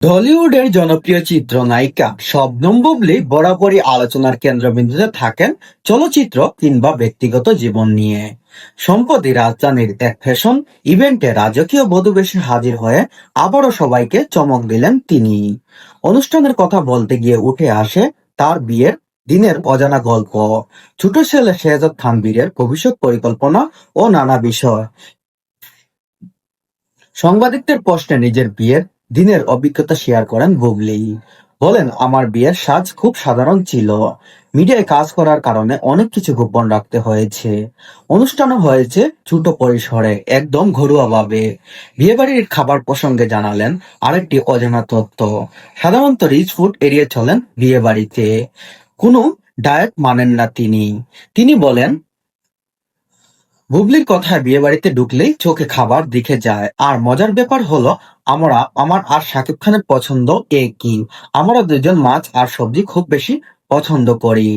টলিউডের জনপ্রিয় চিত্রনায়িকা শবনম বুবলি বরাবরই আলোচনার কেন্দ্রবিন্দুতে থাকেন চলচ্চিত্র কিংবা ব্যক্তিগত জীবন নিয়ে। সম্প্রতি রাজধানীর এক ফ্যাশন ইভেন্টে রাজকীয় বধূবেশে হাজির হয়ে আবারও সবাইকে চমক দিলেন তিনি। অনুষ্ঠানের কথা বলতে গিয়ে উঠে আসে তার বিয়ের দিনের অজানা গল্প। ছোট ছেলে শেহজাদ খান বীরের ভবিষ্যৎ পরিকল্পনা ও নানা বিষয়। সাংবাদিকদের প্রশ্নে নিজের বিয়ের দিনের অভিজ্ঞতা শেয়ার করেন বুবলি বলেন, আমার বিয়ের সাজ খুব সাধারণ ছিল। মিডিয়ায় কাজ করার কারণে অনেক কিছু গোপন রাখতে হয়েছে। অনুষ্ঠানও হয়েছে ছোট পরিসরে, একদম ঘরোয়াভাবে। বিয়েবাড়ির খাবার প্রসঙ্গে জানালেন আরেকটি অজানা তথ্য সাধারণত রিচ ফুড এড়িয়ে চলেন বিয়েবাড়িতে। কোনো ডায়েট মানেন না তিনি। তিনি বলেন বুবলির কথায় বিয়ে বাড়িতে ঢুকলেই চোখে খাবার দিকে যায়। আর মজার ব্যাপার হলো, আমরা, আমার আর শাকিব খানের পছন্দ একই আমরা দুজন মাছ আর সবজি খুব বেশি পছন্দ করি।